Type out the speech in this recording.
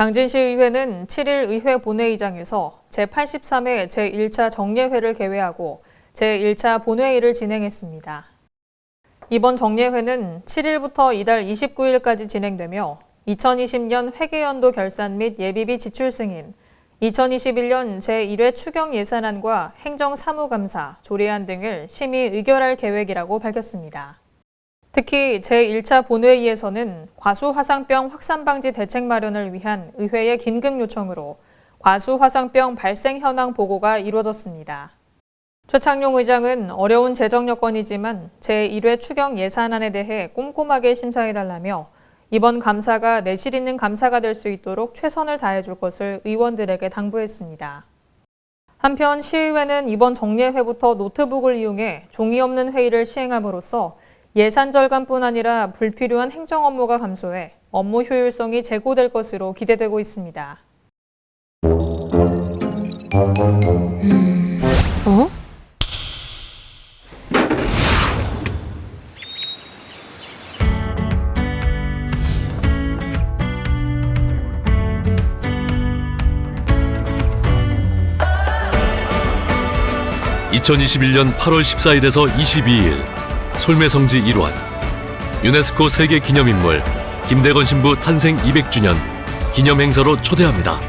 당진시 의회는 7일 의회 본회의장에서 제83회 제1차 정례회를 개회하고 제1차 본회의를 진행했습니다. 이번 정례회는 7일부터 이달 29일까지 진행되며 2020년 회계연도 결산 및 예비비 지출 승인, 2021년 제1회 추경 예산안과 행정사무감사, 조례안 등을 심의 의결할 계획이라고 밝혔습니다. 특히 제1차 본회의에서는 과수화상병 확산 방지 대책 마련을 위한 의회의 긴급 요청으로 과수화상병 발생 현황 보고가 이루어졌습니다. 최창용 의장은 어려운 재정 여건이지만 제1회 추경 예산안에 대해 꼼꼼하게 심사해달라며 이번 감사가 내실 있는 감사가 될 수 있도록 최선을 다해줄 것을 의원들에게 당부했습니다. 한편 시의회는 이번 정례회부터 노트북을 이용해 종이 없는 회의를 시행함으로써 예산 절감뿐 아니라 불필요한 행정 업무가 감소해 업무 효율성이 제고될 것으로 기대되고 있습니다. 어? (2021년 8월 14일에서 22일) 솔매성지 일환 유네스코 세계 기념인물 김대건 신부 탄생 200주년 기념 행사로 초대합니다.